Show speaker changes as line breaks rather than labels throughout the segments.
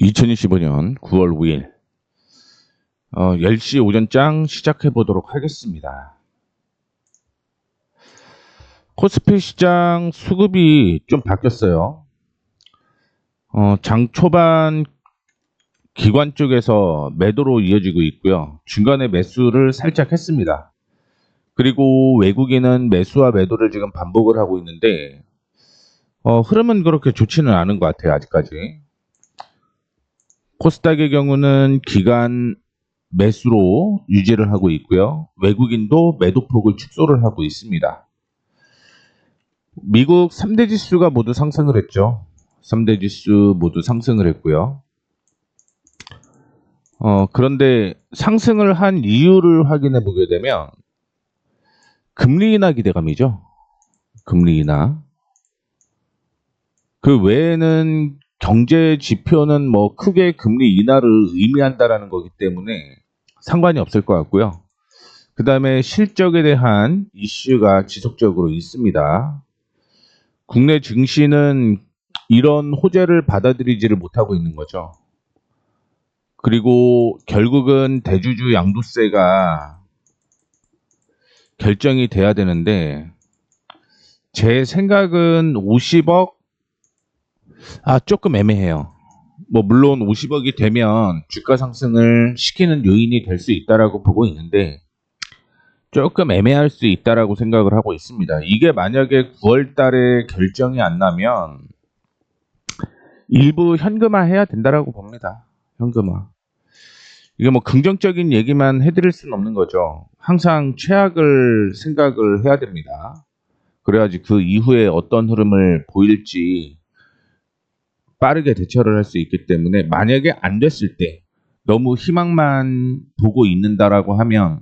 2025년 9월 5일 어, 10시 오전장 시작해 보도록 하겠습니다. 코스피 시장 수급이 좀 바뀌었어요. 어, 장 초반 기관 쪽에서 매도로 이어지고 있고요. 중간에 매수를 살짝 했습니다. 그리고 외국인은 매수와 매도를 지금 반복을 하고 있는데 어, 흐름은 그렇게 좋지는 않은 것 같아요. 아직까지. 코스닥의 경우는 기간 매수로 유지를 하고 있고요. 외국인도 매도폭을 축소를 하고 있습니다. 미국 3대 지수가 모두 상승을 했죠. 3대 지수 모두 상승을 했고요. 어, 그런데 상승을 한 이유를 확인해 보게 되면 금리 인하 기대감이죠. 금리 인하. 그 외에는 경제 지표는 뭐 크게 금리 인하를 의미한다라는 거기 때문에 상관이 없을 것 같고요. 그 다음에 실적에 대한 이슈가 지속적으로 있습니다. 국내 증시는 이런 호재를 받아들이지를 못하고 있는 거죠. 그리고 결국은 대주주 양도세가 결정이 돼야 되는데 제 생각은 50억 아 조금 애매해요. 뭐 물론 50억이 되면 주가 상승을 시키는 요인이 될 수 있다라고 보고 있는데 조금 애매할 수 있다라고 생각을 하고 있습니다. 이게 만약에 9월 달에 결정이 안 나면 일부 현금화 해야 된다라고 봅니다. 현금화. 이게 뭐 긍정적인 얘기만 해드릴 수는 없는 거죠. 항상 최악을 생각을 해야 됩니다. 그래야지 그 이후에 어떤 흐름을 보일지 빠르게 대처를 할 수 있기 때문에 만약에 안 됐을 때 너무 희망만 보고 있는다라고 하면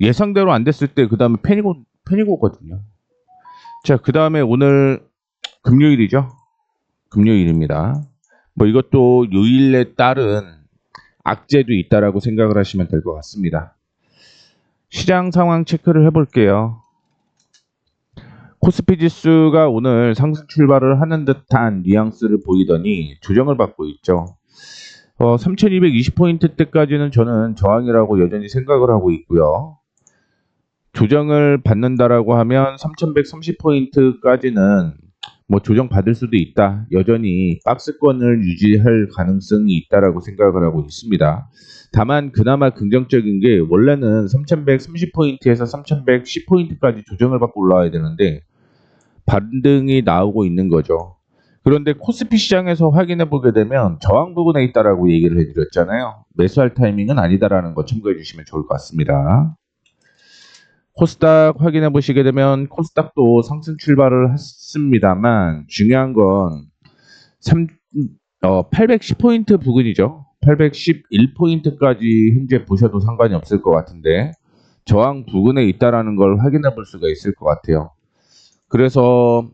예상대로 안 됐을 때 그 다음에 패닉, 패닉 오거든요. 자, 그 다음에 오늘 금요일이죠. 금요일입니다. 뭐 이것도 요일에 따른 악재도 있다라고 생각을 하시면 될 것 같습니다. 시장 상황 체크를 해볼게요. 코스피 지수가 오늘 상승 출발을 하는 듯한 뉘앙스를 보이더니 조정을 받고 있죠. 어, 3220포인트 때까지는 저는 저항이라고 여전히 생각을 하고 있고요. 조정을 받는다라고 하면 3130포인트까지는 뭐 조정 받을 수도 있다. 여전히 박스권을 유지할 가능성이 있다라고 생각을 하고 있습니다. 다만 그나마 긍정적인 게 원래는 3130포인트에서 3110포인트까지 조정을 받고 올라와야 되는데 반등이 나오고 있는 거죠. 그런데 코스피 시장에서 확인해 보게 되면 저항 부분에 있다라고 얘기를 해드렸잖아요. 매수할 타이밍은 아니다라는 거 참고해 주시면 좋을 것 같습니다. 코스닥 확인해 보시게 되면 코스닥도 상승 출발을 했습니다만 중요한 건 3, 어, 810포인트 부근이죠. 811포인트까지 현재 보셔도 상관이 없을 것 같은데 저항 부근에 있다라는 걸 확인해 볼 수가 있을 것 같아요. 그래서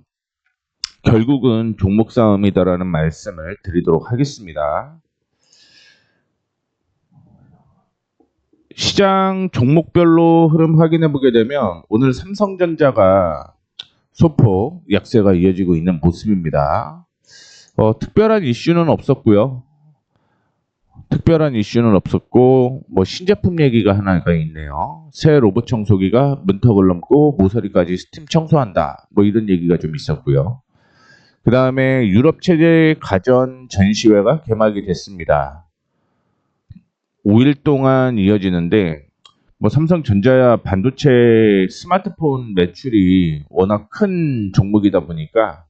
결국은 종목 싸움이다라는 말씀을 드리도록 하겠습니다. 시장 종목별로 흐름 확인해 보게 되면 오늘 삼성전자가 소폭 약세가 이어지고 있는 모습입니다. 어, 특별한 이슈는 없었고요. 특별한 이슈는 없었고 뭐 신제품 얘기가 하나가 있네요. 새 로봇 청소기가 문턱을 넘고 모서리까지 스팀 청소한다. 뭐 이런 얘기가 좀 있었고요. 그 다음에 유럽 체제 가전 전시회가 개막이 됐습니다. 5일 동안 이어지는데 뭐 삼성전자야 반도체 스마트폰 매출이 워낙 큰 종목이다 보니까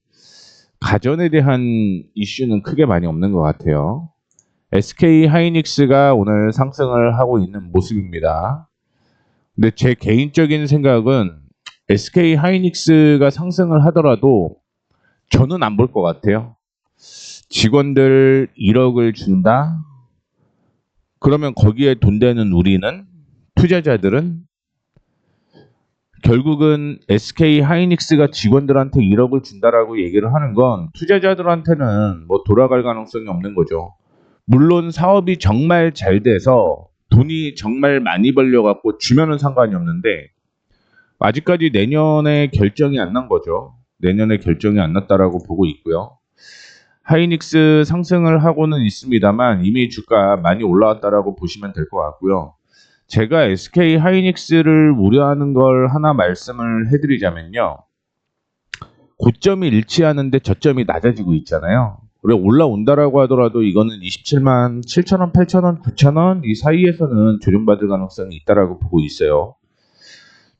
가전에 대한 이슈는 크게 많이 없는 것 같아요. SK 하이닉스가 오늘 상승을 하고 있는 모습입니다. 근데 제 개인적인 생각은 SK 하이닉스가 상승을 하더라도 저는 안 볼 것 같아요. 직원들 1억을 준다? 그러면 거기에 돈 되는 우리는 투자자들은 결국은 SK 하이닉스가 직원들한테 1억을 준다라고 얘기를 하는 건 투자자들한테는 뭐 돌아갈 가능성이 없는 거죠. 물론 사업이 정말 잘 돼서 돈이 정말 많이 벌려 갖고 주면은 상관이 없는데 아직까지 내년에 결정이 안 난 거죠. 내년에 결정이 안 났다라고 보고 있고요. 하이닉스 상승을 하고는 있습니다만 이미 주가 많이 올라왔다라고 보시면 될 것 같고요. 제가 SK 하이닉스를 우려하는 걸 하나 말씀을 해드리자면요. 고점이 일치하는데 저점이 낮아지고 있잖아요. 올라온다라고 하더라도 이거는 27만 7천 원, 8천 원, 9천 원 이 사이에서는 조정받을 가능성이 있다라고 보고 있어요.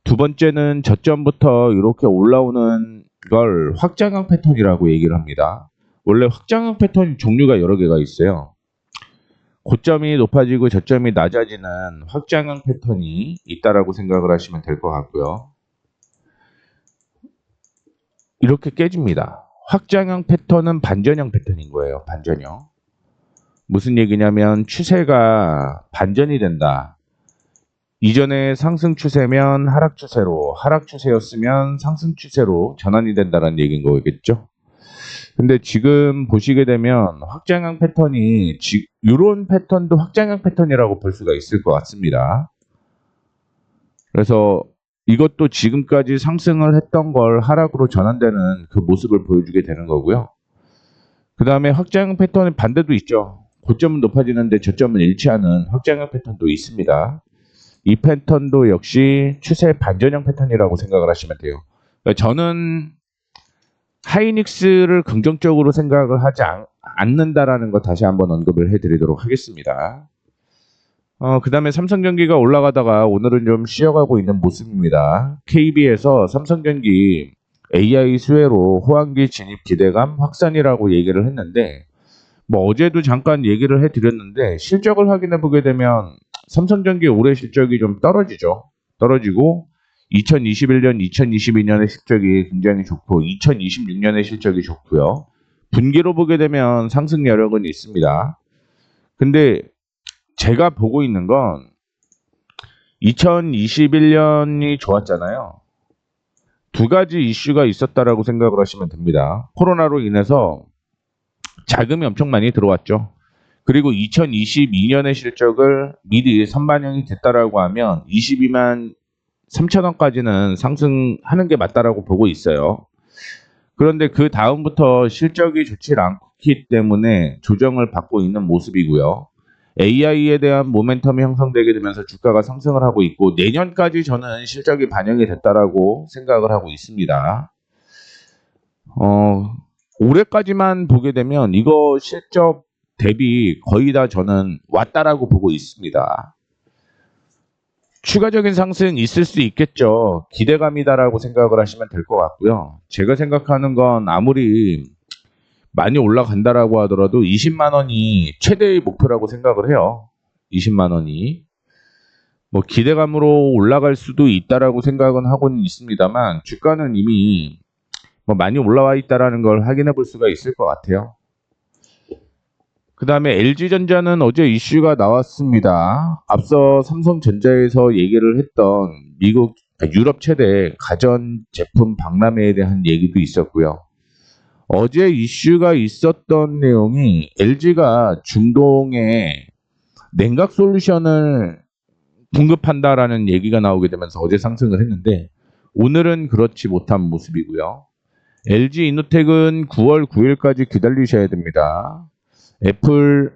두 번째는 저점부터 이렇게 올라오는 걸 확장형 패턴이라고 얘기를 합니다. 원래 확장형 패턴 종류가 여러 개가 있어요. 고점이 높아지고 저점이 낮아지는 확장형 패턴이 있다라고 생각을 하시면 될 것 같고요. 이렇게 깨집니다. 확장형 패턴은 반전형 패턴인 거예요. 반전형. 무슨 얘기냐면 추세가 반전이 된다. 이전에 상승 추세면 하락 추세로, 하락 추세였으면 상승 추세로 전환이 된다는 얘기인 거겠죠. 근데 지금 보시게 되면 확장형 패턴이 지, 이런 패턴도 확장형 패턴이라고 볼 수가 있을 것 같습니다. 그래서 이것도 지금까지 상승을 했던 걸 하락으로 전환되는 그 모습을 보여주게 되는 거고요. 그 다음에 확장형 패턴의 반대도 있죠. 고점은 높아지는데 저점은 일치하는 확장형 패턴도 있습니다. 이 패턴도 역시 추세 반전형 패턴이라고 생각을 하시면 돼요. 그러니까 저는 하이닉스를 긍정적으로 생각을 하지 않, 않는다라는 거 다시 한번 언급을 해드리도록 하겠습니다. 어, 그 다음에 삼성전기가 올라가다가 오늘은 좀 쉬어가고 있는 모습입니다. KB에서 삼성전기 AI 수혜로 호황기 진입 기대감 확산이라고 얘기를 했는데, 뭐 어제도 잠깐 얘기를 해드렸는데, 실적을 확인해 보게 되면 삼성전기 올해 실적이 좀 떨어지죠. 떨어지고, 2021년, 2022년의 실적이 굉장히 좋고, 2026년의 실적이 좋고요. 분기로 보게 되면 상승 여력은 있습니다. 근데 제가 보고 있는 건 2021년이 좋았잖아요. 두 가지 이슈가 있었다라고 생각을 하시면 됩니다. 코로나로 인해서 자금이 엄청 많이 들어왔죠. 그리고 2022년의 실적을 미리 선반영이 됐다라고 하면 22만 3천 원까지는 상승하는 게 맞다라고 보고 있어요. 그런데 그 다음부터 실적이 좋지 않기 때문에 조정을 받고 있는 모습이고요. AI에 대한 모멘텀이 형성되게 되면서 주가가 상승을 하고 있고 내년까지 저는 실적이 반영이 됐다라고 생각을 하고 있습니다. 어, 올해까지만 보게 되면 이거 실적 대비 거의 다 저는 왔다라고 보고 있습니다. 추가적인 상승 있을 수 있겠죠. 기대감이다라고 생각을 하시면 될 것 같고요. 제가 생각하는 건 아무리 많이 올라간다라고 하더라도 20만 원이 최대의 목표라고 생각을 해요. 20만 원이. 뭐 기대감으로 올라갈 수도 있다라고 생각은 하고는 있습니다만 주가는 이미 뭐 많이 올라와 있다라는 걸 확인해 볼 수가 있을 것 같아요. 그 다음에 LG전자는 어제 이슈가 나왔습니다. 앞서 삼성전자에서 얘기를 했던 미국, 유럽 최대 가전 제품 박람회에 대한 얘기도 있었고요. 어제 이슈가 있었던 내용이 LG가 중동에 냉각 솔루션을 공급한다라는 얘기가 나오게 되면서 어제 상승을 했는데 오늘은 그렇지 못한 모습이고요. LG 이노텍은 9월 9일까지 기다리셔야 됩니다. 애플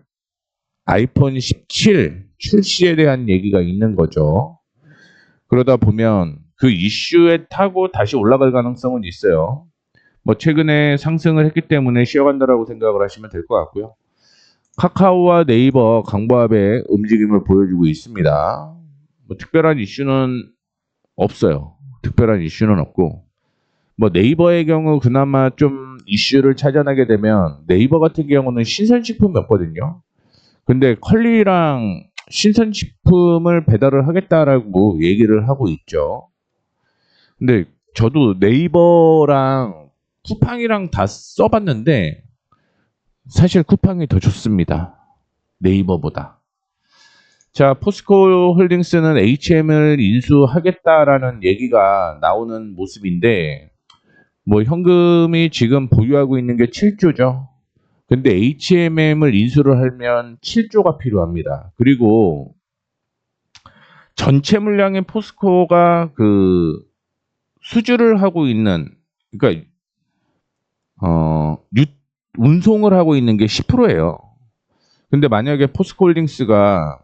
아이폰 17 출시에 대한 얘기가 있는 거죠. 그러다 보면 그 이슈에 타고 다시 올라갈 가능성은 있어요. 뭐 최근에 상승을 했기 때문에 쉬어간다라고 생각을 하시면 될 것 같고요. 카카오와 네이버 강보합의 움직임을 보여주고 있습니다. 뭐 특별한 이슈는 없어요. 특별한 이슈는 없고 뭐 네이버의 경우 그나마 좀 이슈를 찾아내게 되면 네이버 같은 경우는 신선식품이 없거든요. 근데 컬리랑 신선식품을 배달을 하겠다라고 얘기를 하고 있죠. 근데 저도 네이버랑 쿠팡이랑 다 써봤는데 사실 쿠팡이 더 좋습니다. 네이버보다. 자, 포스코 홀딩스는 HM을 인수하겠다라는 얘기가 나오는 모습인데 뭐 현금이 지금 보유하고 있는 게 7조죠. 근데 HMM을 인수를 하면 7조가 필요합니다. 그리고 전체 물량의 포스코가 그 수주를 하고 있는 그러니까 어, 유, 운송을 하고 있는 게 10%예요. 근데 만약에 포스코홀딩스가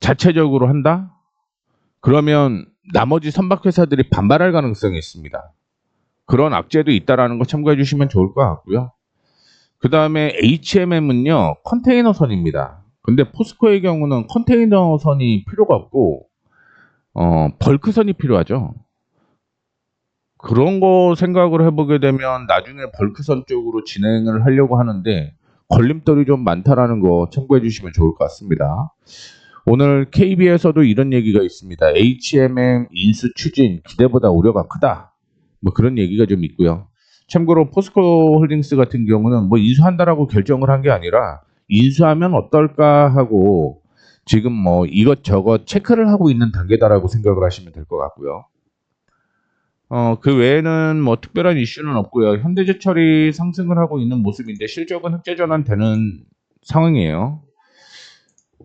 자체적으로 한다? 그러면 나머지 선박회사들이 반발할 가능성이 있습니다. 그런 악재도 있다라는 거 참고해 주시면 좋을 것 같고요. 그 다음에 HMM은요, 컨테이너선입니다. 근데 포스코의 경우는 컨테이너선이 필요가 없고, 어, 벌크선이 필요하죠. 그런 거 생각을 해보게 되면 나중에 벌크선 쪽으로 진행을 하려고 하는데, 걸림돌이 좀 많다라는 거 참고해 주시면 좋을 것 같습니다. 오늘 KB에서도 이런 얘기가 있습니다. HMM 인수 추진 기대보다 우려가 크다. 뭐 그런 얘기가 좀 있고요. 참고로 포스코 홀딩스 같은 경우는 뭐 인수한다라고 결정을 한 게 아니라 인수하면 어떨까 하고 지금 뭐 이것저것 체크를 하고 있는 단계다라고 생각을 하시면 될 것 같고요. 어, 그 외에는 뭐 특별한 이슈는 없고요. 현대제철이 상승을 하고 있는 모습인데 실적은 흑자 전환되는 상황이에요.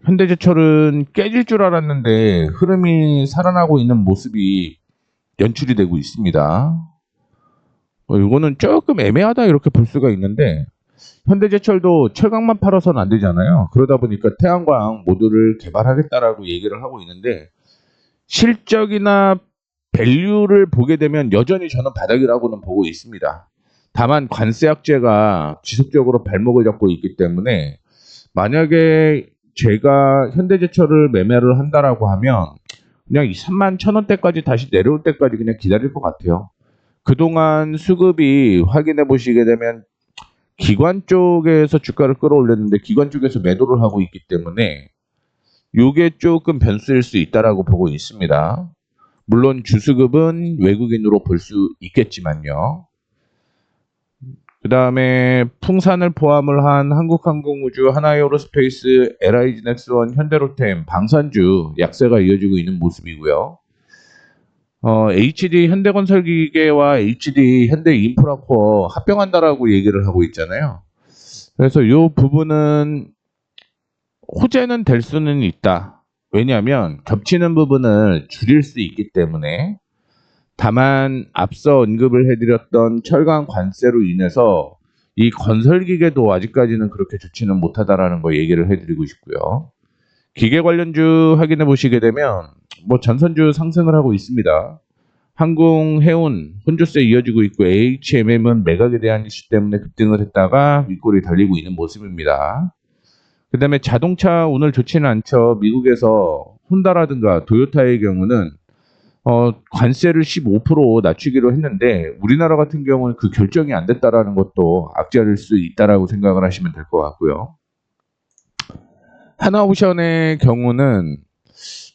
현대제철은 깨질 줄 알았는데 흐름이 살아나고 있는 모습이 연출이 되고 있습니다. 어, 이거는 조금 애매하다 이렇게 볼 수가 있는데 현대제철도 철강만 팔아서는 안 되잖아요. 그러다 보니까 태양광 모듈을 개발하겠다라고 얘기를 하고 있는데 실적이나 밸류를 보게 되면 여전히 저는 바닥이라고는 보고 있습니다. 다만 관세 악재가 지속적으로 발목을 잡고 있기 때문에 만약에 제가 현대제철을 매매를 한다라고 하면 그냥 이 3만 천 원대까지 다시 내려올 때까지 그냥 기다릴 것 같아요. 그동안 수급이 확인해 보시게 되면 기관 쪽에서 주가를 끌어올렸는데 기관 쪽에서 매도를 하고 있기 때문에 이게 조금 변수일 수 있다라고 보고 있습니다. 물론 주수급은 외국인으로 볼 수 있겠지만요. 그 다음에 풍산을 포함을 한 한국항공우주, 하나에어로스페이스, LIG넥스원, 현대로템, 방산주 약세가 이어지고 있는 모습이고요. 어, HD 현대건설기계와 HD 현대인프라코어 합병한다라고 얘기를 하고 있잖아요. 그래서 이 부분은 호재는 될 수는 있다. 왜냐하면 겹치는 부분을 줄일 수 있기 때문에 다만 앞서 언급을 해드렸던 철강 관세로 인해서 이 건설 기계도 아직까지는 그렇게 좋지는 못하다라는 거 얘기를 해드리고 싶고요. 기계 관련주 확인해 보시게 되면 뭐 전선주 상승을 하고 있습니다. 항공, 해운, 혼조세 이어지고 있고 HMM은 매각에 대한 이슈 때문에 급등을 했다가 윗골이 달리고 있는 모습입니다. 그 다음에 자동차 오늘 좋지는 않죠. 미국에서 혼다라든가 도요타의 경우는 어, 관세를 15% 낮추기로 했는데 우리나라 같은 경우는 그 결정이 안 됐다라는 것도 악재일 수 있다라고 생각을 하시면 될 것 같고요. 하나오션의 경우는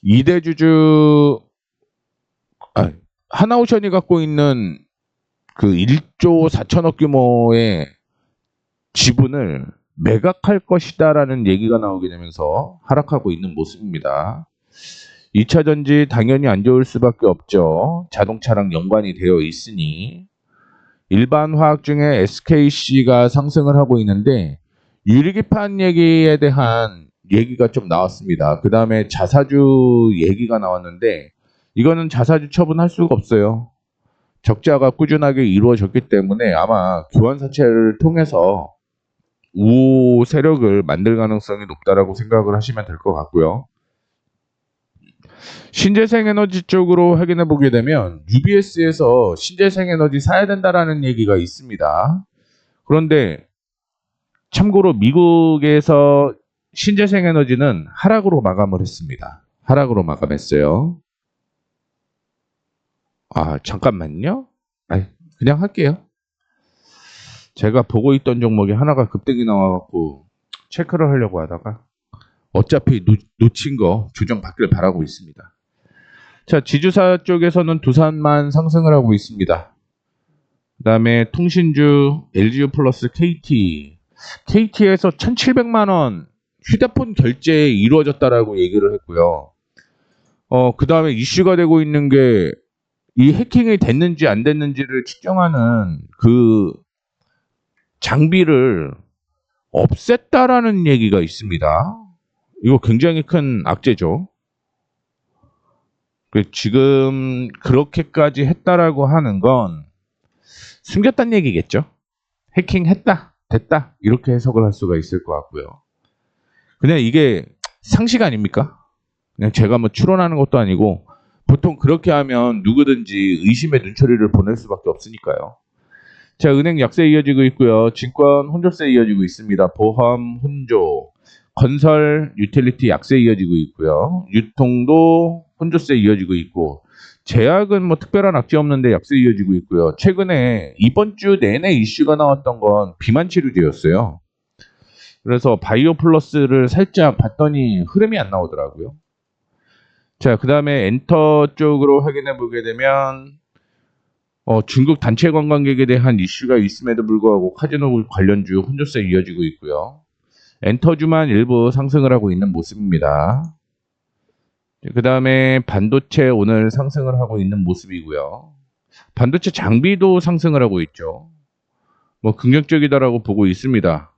이대주주 아, 하나오션이 갖고 있는 그 1조 4천억 규모의 지분을 매각할 것이다라는 얘기가 나오게 되면서 하락하고 있는 모습입니다. 2차 전지 당연히 안 좋을 수밖에 없죠. 자동차랑 연관이 되어 있으니 일반 화학 중에 SKC가 상승을 하고 있는데 유리기판 얘기에 대한 얘기가 좀 나왔습니다. 그 다음에 자사주 얘기가 나왔는데 이거는 자사주 처분할 수가 없어요. 적자가 꾸준하게 이루어졌기 때문에 아마 교환 사채를 통해서 우호 세력을 만들 가능성이 높다라고 생각을 하시면 될 것 같고요. 신재생 에너지 쪽으로 확인해 보게 되면 UBS에서 신재생 에너지 사야 된다라는 얘기가 있습니다. 그런데 참고로 미국에서 신재생 에너지는 하락으로 마감을 했습니다. 하락으로 마감했어요. 아, 잠깐만요. 아, 그냥 할게요. 제가 보고 있던 종목이 하나가 급등이 나와갖고 체크를 하려고 하다가 어차피 놓, 놓친 거 조정 받길 바라고 있습니다. 자, 지주사 쪽에서는 두산만 상승을 하고 있습니다. 그 다음에 통신주, LGU 플러스 KT. KT에서 1,700만원 휴대폰 결제 이루어졌다라고 얘기를 했고요. 어, 그 다음에 이슈가 되고 있는 게 이 해킹이 됐는지 안 됐는지를 측정하는 그 장비를 없앴다라는 얘기가 있습니다. 이거 굉장히 큰 악재죠. 그 지금 그렇게까지 했다라고 하는 건 숨겼다는 얘기겠죠. 해킹했다. 됐다 이렇게 해석을 할 수가 있을 것 같고요. 그냥 이게 상식 아닙니까? 그냥 제가 뭐 추론하는 것도 아니고 보통 그렇게 하면 누구든지 의심의 눈초리를 보낼 수밖에 없으니까요. 자, 은행 약세 이어지고 있고요. 증권 혼조세 이어지고 있습니다. 보험 혼조, 건설 유틸리티 약세 이어지고 있고요. 유통도 혼조세 이어지고 있고 제약은 뭐 특별한 악재 없는데 약세 이어지고 있고요. 최근에 이번 주 내내 이슈가 나왔던 건 비만 치료제였어요. 그래서 바이오 플러스를 살짝 봤더니 흐름이 안 나오더라고요. 자, 그 다음에 엔터 쪽으로 확인해 보게 되면 어, 중국 단체 관광객에 대한 이슈가 있음에도 불구하고 카지노 관련주 혼조세 이어지고 있고요. 엔터주만 일부 상승을 하고 있는 모습입니다. 그 다음에 반도체 오늘 상승을 하고 있는 모습이고요. 반도체 장비도 상승을 하고 있죠. 뭐 긍정적이다라고 보고 있습니다.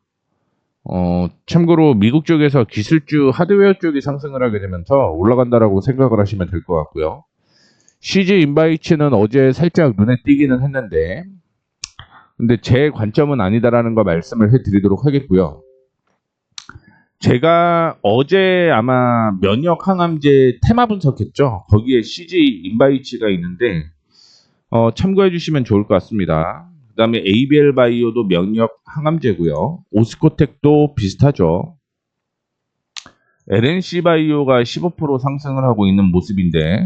어, 참고로 미국 쪽에서 기술주 하드웨어 쪽이 상승을 하게 되면서 올라간다라고 생각을 하시면 될 것 같고요. CG 인바이츠는 어제 살짝 눈에 띄기는 했는데, 근데 제 관점은 아니다라는 거 말씀을 해드리도록 하겠고요. 제가 어제 아마 면역 항암제 테마 분석했죠. 거기에 CG 인바이츠가 있는데, 어, 참고해 주시면 좋을 것 같습니다. 그 다음에 ABL 바이오도 면역 항암제고요. 오스코텍도 비슷하죠. LNC 바이오가 15% 상승을 하고 있는 모습인데,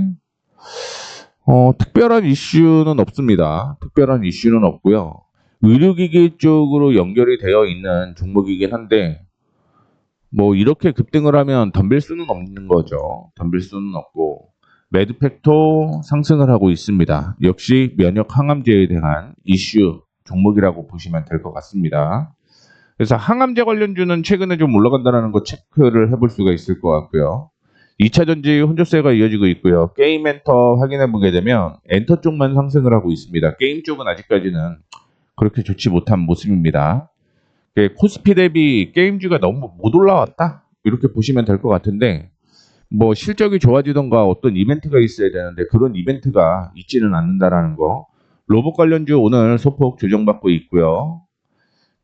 어, 특별한 이슈는 없습니다. 특별한 이슈는 없고요. 의료기기 쪽으로 연결이 되어 있는 종목이긴 한데, 뭐 이렇게 급등을 하면 덤빌 수는 없는 거죠. 덤빌 수는 없고, 매드팩도 상승을 하고 있습니다. 역시 면역 항암제에 대한 이슈 종목이라고 보시면 될 것 같습니다. 그래서 항암제 관련주는 최근에 좀 올라간다는 거 체크를 해볼 수가 있을 것 같고요. 2차 전지 혼조세가 이어지고 있고요. 게임 엔터 확인해 보게 되면 엔터 쪽만 상승을 하고 있습니다. 게임 쪽은 아직까지는 그렇게 좋지 못한 모습입니다. 예, 코스피 대비 게임주가 너무 못 올라왔다? 이렇게 보시면 될 것 같은데 뭐 실적이 좋아지던가 어떤 이벤트가 있어야 되는데 그런 이벤트가 있지는 않는다라는 거. 로봇 관련주 오늘 소폭 조정받고 있고요.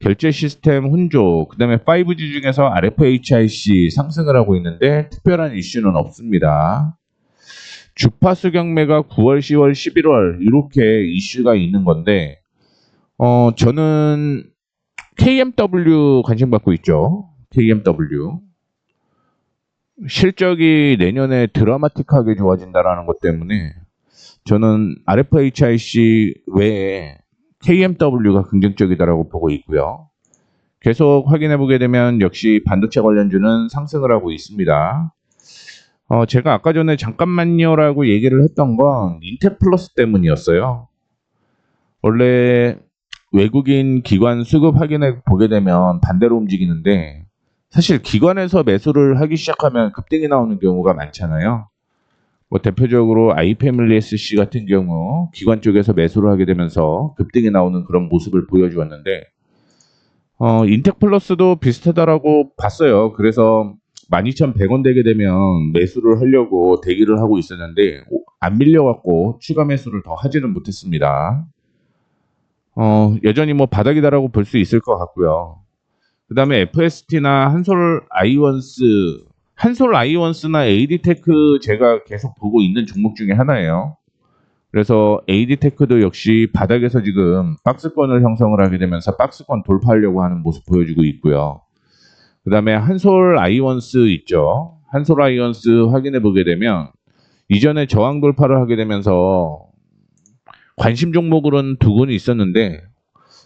결제 시스템 혼조, 그 다음에 5G 중에서 RFHIC 상승을 하고 있는데 특별한 이슈는 없습니다. 주파수 경매가 9월, 10월, 11월 이렇게 이슈가 있는 건데 어 저는 KMW 관심 받고 있죠. KMW 실적이 내년에 드라마틱하게 좋아진다라는 것 때문에 저는 RFHIC 외에 KMW가 긍정적이다라고 보고 있고요. 계속 확인해 보게 되면 역시 반도체 관련주는 상승을 하고 있습니다. 어, 제가 아까 전에 잠깐만요라고 얘기를 했던 건 인텔 플러스 때문이었어요. 원래 외국인 기관 수급 확인해 보게 되면 반대로 움직이는데 사실 기관에서 매수를 하기 시작하면 급등이 나오는 경우가 많잖아요. 뭐 대표적으로 아이패밀리 SC 같은 경우 기관 쪽에서 매수를 하게 되면서 급등이 나오는 그런 모습을 보여주었는데 어, 인텍플러스도 비슷하다라고 봤어요. 그래서 12,100원 되게 되면 매수를 하려고 대기를 하고 있었는데 안 밀려갖고 추가 매수를 더 하지는 못했습니다. 어, 여전히 뭐 바닥이다라고 볼 수 있을 것 같고요. 그 다음에 FST나 한솔 아이원스, 한솔 아이원스나 AD테크 제가 계속 보고 있는 종목 중에 하나예요. 그래서 AD테크도 역시 바닥에서 지금 박스권을 형성을 하게 되면서 박스권 돌파하려고 하는 모습 보여주고 있고요. 그 다음에 한솔 아이원스 있죠. 한솔 아이원스 확인해 보게 되면 이전에 저항 돌파를 하게 되면서 관심 종목으로는 두 군이 있었는데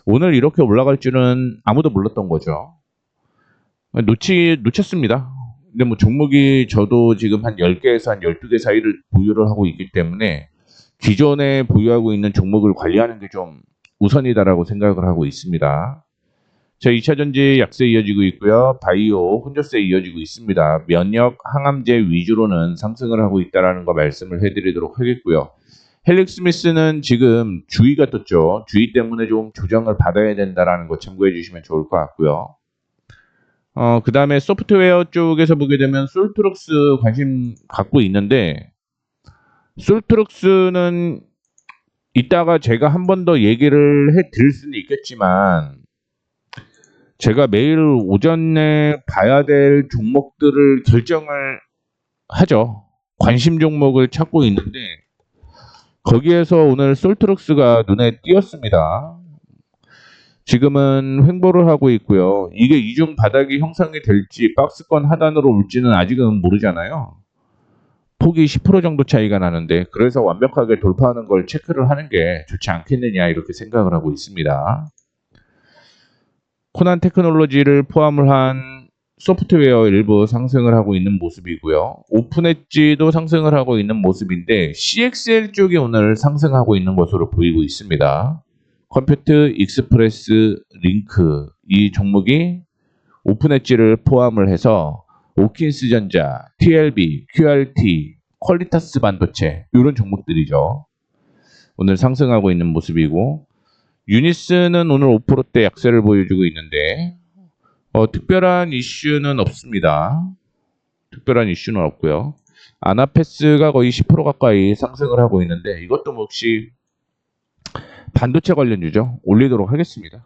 오늘 이렇게 올라갈 줄은 아무도 몰랐던 거죠. 놓치, 놓쳤습니다. 근데 뭐 종목이 저도 지금 한 10개에서 한 12개 사이를 보유를 하고 있기 때문에 기존에 보유하고 있는 종목을 관리하는 게 좀 우선이다라고 생각을 하고 있습니다. 자, 2차 전지 약세 이어지고 있고요. 바이오 혼조세 이어지고 있습니다. 면역 항암제 위주로는 상승을 하고 있다라는 거 말씀을 해 드리도록 하겠고요. 헬릭 스미스는 지금 주의가 떴죠. 주의 때문에 좀 조정을 받아야 된다라는 거 참고해 주시면 좋을 것 같고요. 어, 그 다음에 소프트웨어 쪽에서 보게 되면 솔트럭스 관심 갖고 있는데, 솔트럭스는 이따가 제가 한 번 더 얘기를 해 드릴 수는 있겠지만, 제가 매일 오전에 봐야 될 종목들을 결정을 하죠. 관심 종목을 찾고 있는데 거기에서 오늘 솔트룩스가 눈에 띄었습니다. 지금은 횡보를 하고 있고요. 이게 이중 바닥이 형성이 될지 박스권 하단으로 올지는 아직은 모르잖아요. 폭이 10% 정도 차이가 나는데 그래서 완벽하게 돌파하는 걸 체크를 하는 게 좋지 않겠느냐 이렇게 생각을 하고 있습니다. 코난 테크놀로지를 포함을 한 소프트웨어 일부 상승을 하고 있는 모습이고요. 오픈 엣지도 상승을 하고 있는 모습인데 CXL 쪽이 오늘 상승하고 있는 것으로 보이고 있습니다. 컴퓨터 익스프레스 링크 이 종목이 오픈 엣지를 포함을 해서 오킨스 전자, TLB, QRT, 퀄리타스 반도체 이런 종목들이죠. 오늘 상승하고 있는 모습이고 유니스는 오늘 5%대 약세를 보여주고 있는데 어, 특별한 이슈는 없습니다. 특별한 이슈는 없고요. 아나페스가 거의 10% 가까이 상승을 하고 있는데 이것도 뭐 혹시 반도체 관련주죠. 올리도록 하겠습니다.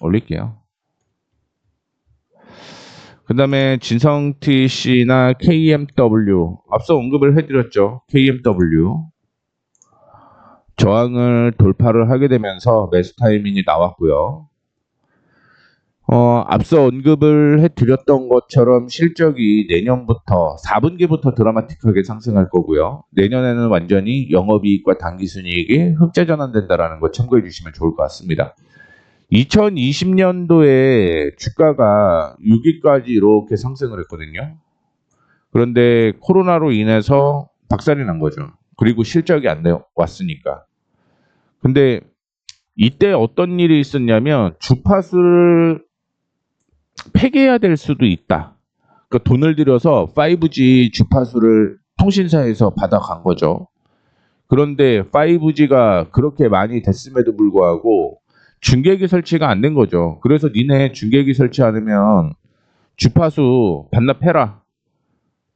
올릴게요. 그 다음에 진성 TC나 KMW 앞서 언급을 해드렸죠. KMW 저항을 돌파를 하게 되면서 매수 타이밍이 나왔고요. 어, 앞서 언급을 해드렸던 것처럼 실적이 내년부터 4분기부터 드라마틱하게 상승할 거고요. 내년에는 완전히 영업이익과 당기순이익이 흑자 전환된다라는 거 참고해 주시면 좋을 것 같습니다. 2020년도에 주가가 6위까지 이렇게 상승을 했거든요. 그런데 코로나로 인해서 박살이 난 거죠. 그리고 실적이 안 왔으니까. 근데 이때 어떤 일이 있었냐면 주파수를 폐기해야 될 수도 있다. 그 돈을 들여서 5G 주파수를 통신사에서 받아간 거죠. 그런데 5G가 그렇게 많이 됐음에도 불구하고 중계기 설치가 안 된 거죠. 그래서 니네 중계기 설치 않으면 주파수 반납해라.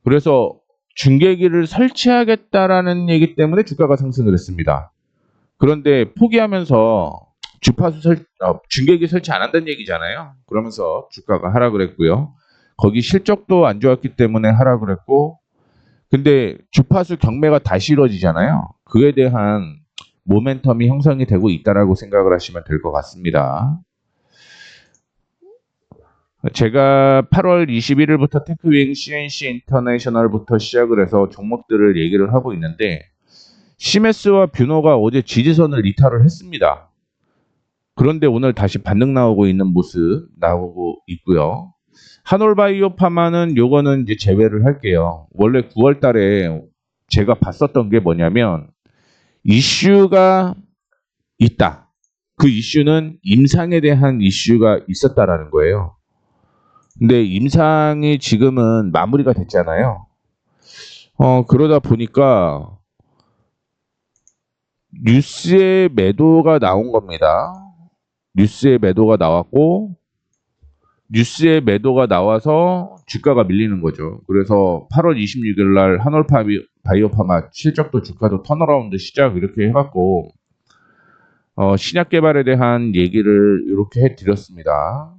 그래서 중계기를 설치하겠다라는 얘기 때문에 주가가 상승을 했습니다. 그런데 포기하면서 주파수 설, 어, 중계기 설치 안 한다는 얘기잖아요. 그러면서 주가가 하락을 했고요. 거기 실적도 안 좋았기 때문에 하락을 했고, 근데 주파수 경매가 다시 이루어지잖아요. 그에 대한 모멘텀이 형성이 되고 있다라고 생각을 하시면 될 것 같습니다. 제가 8월 21일부터 테크윙 CNC 인터내셔널부터 시작을 해서 종목들을 얘기를 하고 있는데 시메스와 뷰노가 어제 지지선을 이탈을 했습니다. 그런데 오늘 다시 반등 나오고 있는 모습 나오고 있고요. 한올바이오 파마는 요거는 이제 제외를 할게요. 원래 9월 달에 제가 봤었던 게 뭐냐면 이슈가 있다. 그 이슈는 임상에 대한 이슈가 있었다라는 거예요. 근데 임상이 지금은 마무리가 됐잖아요. 어, 그러다 보니까 뉴스에 매도가 나온 겁니다. 뉴스에 매도가 나왔고 뉴스에 매도가 나와서 주가가 밀리는 거죠. 그래서 8월 26일 날 한올 바이오파마 실적도 주가도 턴어라운드 시작 이렇게 해갖고 어, 신약 개발에 대한 얘기를 이렇게 해드렸습니다.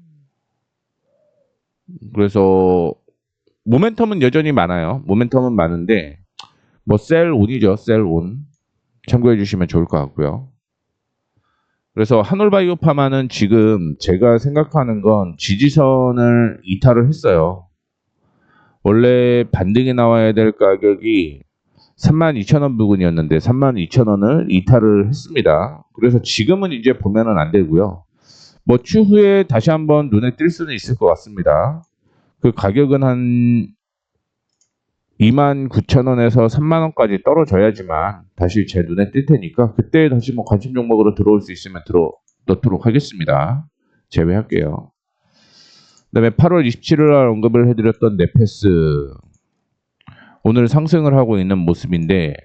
그래서 모멘텀은 여전히 많아요. 모멘텀은 많은데 뭐 셀 온이죠. 셀 온. 참고해 주시면 좋을 것 같고요. 그래서 한올바이오파마는 지금 제가 생각하는 건 지지선을 이탈을 했어요. 원래 반등이 나와야 될 가격이 32,000원 부근이었는데 32,000원을 이탈을 했습니다. 그래서 지금은 이제 보면은 안 되고요. 뭐 추후에 다시 한번 눈에 띌 수는 있을 것 같습니다. 그 가격은 한 29,000원에서 3만 원까지 떨어져야지만 다시 제 눈에 띌 테니까 그때 다시 뭐 관심 종목으로 들어올 수 있으면 들어 넣도록 하겠습니다. 제외할게요. 그 다음에 8월 27일 날 언급을 해드렸던 네페스 오늘 상승을 하고 있는 모습인데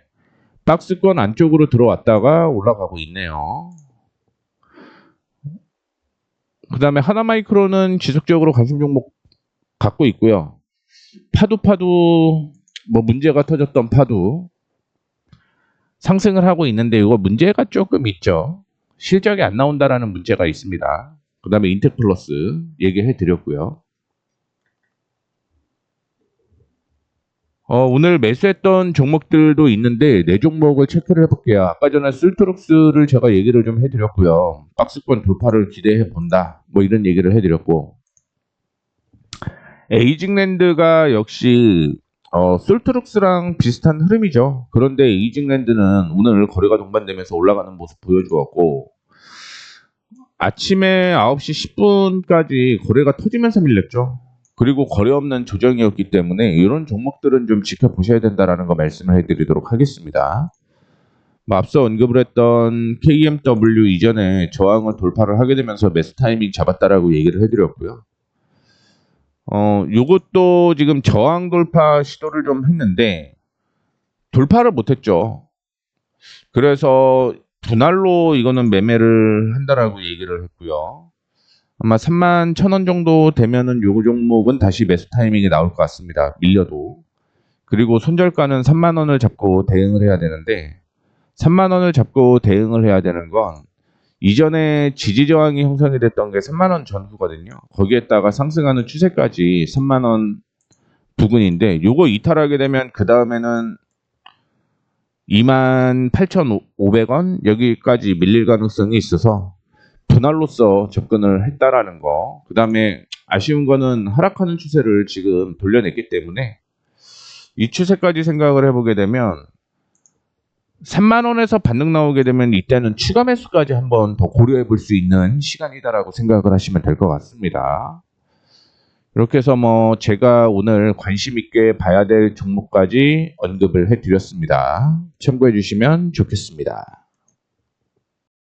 박스권 안쪽으로 들어왔다가 올라가고 있네요. 그 다음에 하나마이크로는 지속적으로 관심 종목 갖고 있고요. 파도 파도 뭐 문제가 터졌던 파도 상승을 하고 있는데 이거 문제가 조금 있죠. 실적이 안 나온다라는 문제가 있습니다. 그 다음에 인텍플러스 얘기해 드렸고요. 어, 오늘 매수했던 종목들도 있는데 네 종목을 체크를 해볼게요. 아까 전에 쓸트룩스를 제가 얘기를 좀 해드렸고요. 박스권 돌파를 기대해 본다. 뭐 이런 얘기를 해드렸고 에이징랜드가 역시 어, 솔트룩스랑 비슷한 흐름이죠. 그런데 에이징랜드는 오늘 거래가 동반되면서 올라가는 모습 보여주었고 아침에 9시 10분까지 거래가 터지면서 밀렸죠. 그리고 거래 없는 조정이었기 때문에 이런 종목들은 좀 지켜보셔야 된다라는 거 말씀을 해드리도록 하겠습니다. 뭐 앞서 언급을 했던 KMW 이전에 저항을 돌파를 하게 되면서 매수 타이밍 잡았다라고 얘기를 해드렸고요. 어, 요것도 지금 저항 돌파 시도를 좀 했는데 돌파를 못했죠. 그래서 분할로 이거는 매매를 한다라고 얘기를 했고요. 아마 3만 1,000원 정도 되면은 요 종목은 다시 매수 타이밍이 나올 것 같습니다. 밀려도. 그리고 손절가는 3만 원을 잡고 대응을 해야 되는데 3만 원을 잡고 대응을 해야 되는 건 이전에 지지 저항이 형성이 됐던 게 3만 원 전후거든요. 거기에다가 상승하는 추세까지 3만 원 부근인데 요거 이탈하게 되면 그 다음에는 28,500원 여기까지 밀릴 가능성이 있어서 분할로서 접근을 했다라는 거. 그 다음에 아쉬운 거는 하락하는 추세를 지금 돌려냈기 때문에 이 추세까지 생각을 해보게 되면 3만 원에서 반등 나오게 되면 이때는 추가 매수까지 한번 더 고려해 볼 수 있는 시간이다라고 생각을 하시면 될 것 같습니다. 이렇게 해서 뭐 제가 오늘 관심 있게 봐야 될 종목까지 언급을 해 드렸습니다. 참고해 주시면 좋겠습니다.